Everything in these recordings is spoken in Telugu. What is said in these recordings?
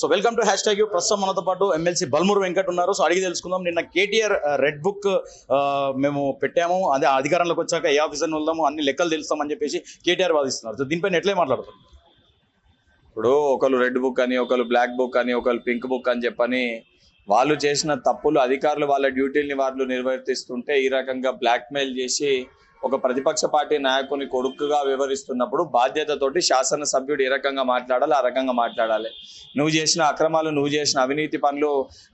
So welcome to hash tag ప్రస్తుతం మనతో పాటు ఎమ్మెల్సీ బల్మూరు వెంకట్ ఉన్నారు. సో అడిగి తెలుసుకుందాం నిన్న కేటీఆర్ రెడ్ బుక్ మేము పెట్టాము. అదే అధికారంలోకి వచ్చాక ఏ ఆఫీసర్ని వెళ్దాము అన్ని లెక్కలు తెలుస్తామని చెప్పేసి కేటీఆర్ వాదిస్తున్నారు. సో దీనిపైన ఎట్లే మాట్లాడతారు? ఇప్పుడు ఒకరు రెడ్ బుక్ అని ఒకరు బ్లాక్ బుక్ అని ఒకరు పింక్ బుక్ అని చెప్పని వాళ్ళు చేసిన తప్పులు అధికారులు వాళ్ళ డ్యూటీలని వాళ్ళు నిర్వర్తిస్తుంటే ఈ రకంగా బ్లాక్మెయిల్ చేసి ఒక ప్రతిపక్ష పార్టీ నాయకుని కొడుకుగా వివరిస్తున్నప్పుడు బాధ్యతతోటి శాసనసభ్యుడు ఏ రకంగా మాట్లాడాలి ఆ రకంగా మాట్లాడాలి. నువ్వు చేసిన అక్రమాలు నువ్వు చేసిన అవినీతి పనులు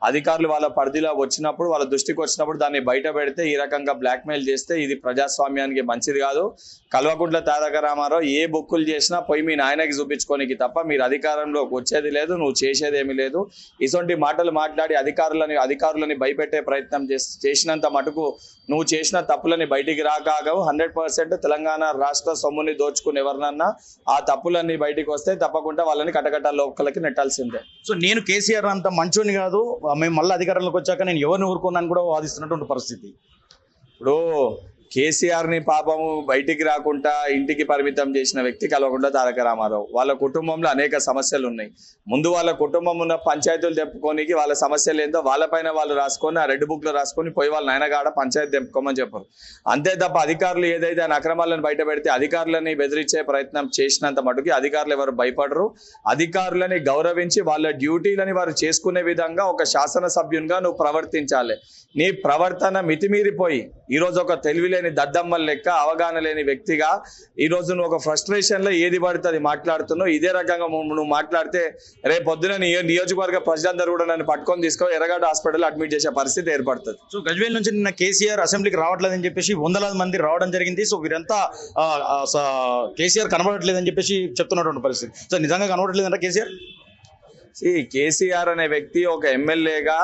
అధికారులు వాళ్ళ పరిధిలో వచ్చినప్పుడు వాళ్ళ దృష్టికి వచ్చినప్పుడు దాన్ని బయట పెడితే ఈ రకంగా బ్లాక్మెయిల్ చేస్తే ఇది ప్రజాస్వామ్యానికి మంచిది కాదు. కల్వకుంట్ల తారక రామారావు ఏ బుక్కులు చేసినా పోయి మీ నాయనకి చూపించుకోనికి తప్ప మీరు అధికారంలోకి వచ్చేది లేదు నువ్వు చేసేది ఏమీ లేదు. ఇటువంటి మాటలు మాట్లాడి అధికారులని అధికారులని భయపెట్టే ప్రయత్నం చేసినంత మటుకు నువ్వు చేసిన తప్పులని బయటికి చేశావు. హండ్రెడ్ పర్సెంట్ తెలంగాణ రాష్ట్ర సొమ్ముని దోచుకుని ఎవరినన్నా ఆ తప్పులన్నీ బయటికి వస్తే తప్పకుండా వాళ్ళని కటకట లోకలకి నెట్టాల్సిందే. సో నేను కేసీఆర్ అంత మంచోని కాదు. మేము మళ్ళీ అధికారంలోకి వచ్చాక నేను ఎవరిని ఊరుకున్నాను కూడా వాదిస్తున్నటువంటి పరిస్థితి. ఇప్పుడు కేసీఆర్ని పాపము బయటికి రాకుండా ఇంటికి పరిమితం చేసిన వ్యక్తి కలవకుండా తారక రామారావు. వాళ్ళ కుటుంబంలో అనేక సమస్యలు ఉన్నాయి ముందు వాళ్ళ కుటుంబం ఉన్న పంచాయతీలు తెప్పుకోనికి వాళ్ళ సమస్యలు ఏందో వాళ్ళపైన వాళ్ళు రాసుకొని ఆ రెడ్ బుక్లో రాసుకొని పోయి వాళ్ళ నాయనగాడ పంచాయతీ తెప్పుకోమని చెప్పారు. అంతే తప్ప అధికారులు ఏదైతే ఆయన అక్రమాలను బయట పెడితే అధికారులని బెదిరించే ప్రయత్నం చేసినంత మటుకు అధికారులు ఎవరు భయపడరు. అధికారులని గౌరవించి వాళ్ళ డ్యూటీలని వారు చేసుకునే విధంగా ఒక శాసనసభ్యునిగా నువ్వు ప్రవర్తించాలి. నీ ప్రవర్తన మితిమీరిపోయి ఈ రోజు ఒక తెలివిలే లేని దద్దమ్మల లెక్క అవగాహన లేని వ్యక్తిగా ఈ రోజు నువ్వు ఒక ఫ్రస్ట్రేషన్లో ఏది పడితే అది మాట్లాడుతున్నావు. ఇదే రకంగా నువ్వు మాట్లాడితే రేపు పొద్దున నీ నియోజకవర్గ ప్రజలందరూ కూడా నన్ను పట్టుకొని తీసుకొని ఎర్రగడ్డ హాస్పిటల్ అడ్మిట్ చేసే పరిస్థితి ఏర్పడుతుంది. సో గజ్వేల్ నుంచి నిన్న కేసీఆర్ అసెంబ్లీకి రావట్లేదని చెప్పేసి వందలాది మంది రావడం జరిగింది. సో వీరంతా కేసీఆర్ కనబడట్లేదని చెప్పేసి చెప్తున్నటువంటి పరిస్థితి. సో నిజంగా కనబడట్లేదంట కేసీఆర్? కేసీఆర్ అనే వ్యక్తి ఒక ఎమ్మెల్యేగా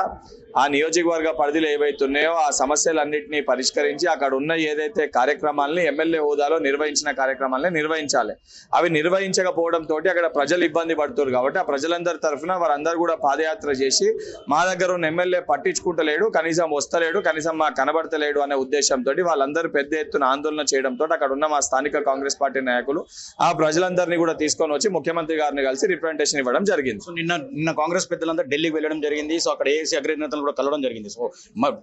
ఆ నియోజకవర్గ పరిధిలో ఏవైతున్నాయో ఆ సమస్యలన్నింటినీ పరిష్కరించి అక్కడ ఉన్న ఏదైతే కార్యక్రమాలని ఎమ్మెల్యే హోదాలో నిర్వహించిన కార్యక్రమాలని నిర్వహించాలి. అవి నిర్వహించకపోవడం తోటి అక్కడ ప్రజలు ఇబ్బంది పడుతున్నారు కాబట్టి ఆ ప్రజలందరి తరఫున వారందరూ కూడా పాదయాత్ర చేసి మా దగ్గర ఉన్న ఎమ్మెల్యే పట్టించుకుంటలేడు కనీసం వస్తలేడు కనీసం మా కనబడతలేడు అనే ఉద్దేశంతో వాళ్ళందరూ పెద్ద ఎత్తున ఆందోళన చేయడంతో అక్కడ ఉన్న మా స్థానిక కాంగ్రెస్ పార్టీ నాయకులు ఆ ప్రజలందరినీ కూడా తీసుకొని వచ్చి ముఖ్యమంత్రి గారిని కలిసి రిప్రజెంటేషన్ ఇవ్వడం జరిగింది. సో నిన్న నిన్న కాంగ్రెస్ పెద్దలంతా ఢిల్లీకి వెళ్ళడం జరిగింది. సో అక్కడ ఏసీ అగ్రనేతలు కూడా కలవడం జరిగింది. సో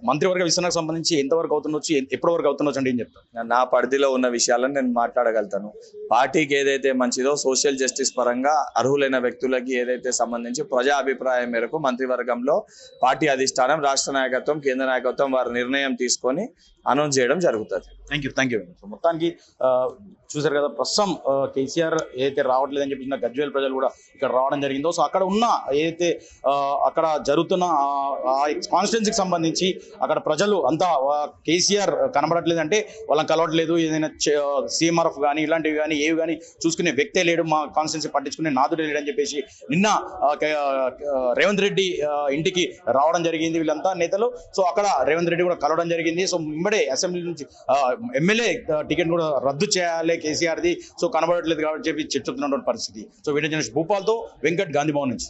మంత్రివర్గ విస్తరణకు సంబంధించి ఎంతవరకు అవుతుండొచ్చు ఎప్పటి వరకు అవుతుండొచ్చు అంటే ఏం చెప్తారు నా పరిధిలో ఉన్న విషయాలను నేను మాట్లాడగలుగుతాను. పార్టీకి ఏదైతే మంచిదో సోషల్ జస్టిస్ పరంగా అర్హులైన వ్యక్తులకి ఏదైతే సంబంధించి ప్రజా అభిప్రాయం మేరకు మంత్రివర్గంలో పార్టీ అధిష్టానం రాష్ట్ర నాయకత్వం కేంద్ర నాయకత్వం వారి నిర్ణయం తీసుకొని అనౌన్స్ చేయడం జరుగుతుంది. థ్యాంక్ యూ థ్యాంక్ యూ మొత్తానికి ఆ, చూశారు కదా ప్రస్తుతం కేసీఆర్ ఏదైతే రావట్లేదని చెప్పి నిన్న గజ్వేల్ ప్రజలు కూడా ఇక్కడ రావడం జరిగిందో సో అక్కడ ఉన్న ఏదైతే అక్కడ జరుగుతున్న కాన్స్టిట్యున్సీకి సంబంధించి అక్కడ ప్రజలు అంతా కేసీఆర్ కేసీఆర్ కనబడట్లేదంటే వాళ్ళని కలవట్లేదు. ఏదైనా సీఎంఆర్ఎఫ్ కానీ ఇలాంటివి కానీ ఏవి కానీ చూసుకునే వ్యక్తే లేడు. మా కాన్స్టిట్యున్సీ పట్టించుకునే నాదుడే లేడు అని చెప్పేసి నిన్న రేవంత్ రెడ్డి ఇంటికి రావడం జరిగింది వీళ్ళంతా నేతలు. సో అక్కడ రేవంత్ రెడ్డి కూడా కలవడం జరిగింది. సో ఇమ్మడే అసెంబ్లీ నుంచి ఎమ్మెల్యే టికెట్ కూడా రద్దు చేయాలి కేసీఆర్ది. సో కనబడట్లేదు కాబట్టి చెప్పి చెప్తున్నటువంటి పరిస్థితి. సో వీడియో జర్నలిస్ట్ భూపాల్తో వెంకట్ గాంధీ భవన్ నుంచి.